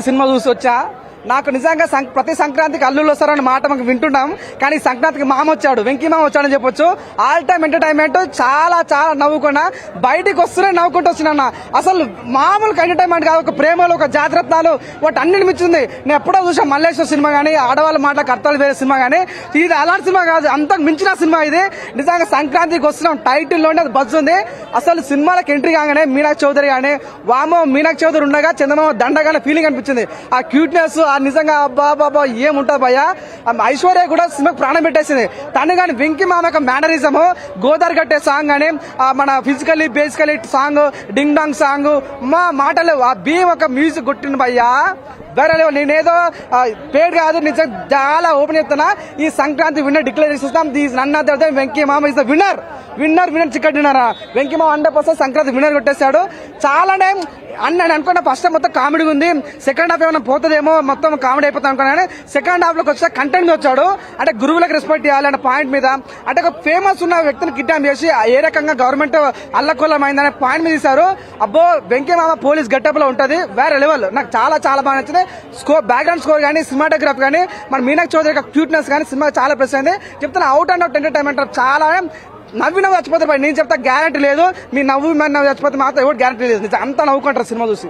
Cinema చూసి వచ్చా? నాకు నిజంగా సం- ప్రతి సంక్రాంతికి అల్లుళ్ళు వస్తారని మాట మాకు వింటున్నాం. కానీ సంక్రాంతికి మామ వచ్చాడు. వెంకీ మామ వచ్చాడని చెప్పొచ్చు. ఆల్ టైమ్ ఎంటర్టైన్మెంట్ చాలా చాలా నవ్వుకున్నా. బయటికి వస్తూనే నవ్వుకుంటూ వచ్చినా అసలు మామూలు ఎంటర్టైన్మెంట్ కాదు. ఒక ప్రేమలు ఒక జాగ్రత్తలు వాటి అన్నిటి మించింది నేను ఎప్పుడో చూసా మల్లేశ్వర సినిమా కానీ ఆడవాళ్ళ మాటల కర్తలు వేరే సినిమా కానీ ఇది అలాంటి సినిమా కాదు. అంతకు మించిన సినిమా ఇది. నిజంగా సంక్రాంతికి వస్తున్నాం. టైటిల్లోనే అది బజ్ ఉంది. అసలు సినిమాలకు ఎంట్రీ కాగానే మీనాక్షి చౌదరి కానీ వామో మీనాక్షి చౌదరి ఉండగా చందమామ దండగానే ఫీలింగ్ అనిపించింది. ఆ క్యూట్నెస్ నిజంగా అబ్బా బాబా ఏముంటుంది భయ్య? ఐశ్వర్య కూడా సినిమాకి ప్రాణం పెట్టేసింది. తను కానీ వెంకి మామ యొక్క మేనరిజము గోదావరి కట్టే సాంగ్ కానీ మన physically basically song ding dong song మా మాటలు ఆ భీమ్ ఒక మ్యూజిక్ కొట్టింది భయ్యా. వేరే నేనేదో పేరు కాదు నిజం చాలా ఓపెన్ చెప్తున్నా ఈ సంక్రాంతి విన్నర్ డిక్లేర్ చేస్తాం దీస్ నన్న తర్వాత Venky Mama is the winner winner winner చికెట్ winner? Venky Mama hundred percent Sankranti winner కొట్టేశాడు. చాలానే అన్న నేను అనుకున్న ఫస్ట్ మొత్తం కామెడీ ఉంది. సెకండ్ హాఫ్ ఏమైనా పోతుందేమో మొత్తం కామెడీ అయిపోతాం అనుకున్నాను సెకండ్ హాఫ్లోకి వచ్చే కంటెంట్ మీద వచ్చాడు. అంటే గురువులకు రెస్పెక్ట్ చేయాలి పాయింట్ మీద అంటే ఒక ఫేమస్ ఉన్న వ్యక్తిని కిడ్నాప్ చేసి ఏ రకంగా గవర్నమెంట్ అల్లకొల్లం అయిందనే పాయింట్ మీద తీశారు. అబ్బో వెంకీ మామ పోలీస్ గెటప్లో ఉంటుంది. వేరే లెవెల్ నాకు చాలా చాలా బాగా నచ్చింది. స్కోర్ బ్యాక్గ్రౌండ్ స్కోర్ కానీ సినిమాటోగ్రఫీ కానీ మన మీనాక్ చౌదరి యొక్క క్యూట్నెస్ కానీ సినిమా చాలా ప్రెస్ అయింది. చెప్తున్నా అవుట్ అండ్ అవుట్ ఎంటర్టైన్మెంట్ చాలా నవ్వి చచ్చిపోతారు నేను చెప్తా గ్యారంటీ లేదు. మీ నవ్వు మరి నవ్వు చచ్చిపోతే మాత్రం ఎవరు గ్యారంటీ లేదు. అంతా నవ్వుకుంటారు సినిమా చూసి.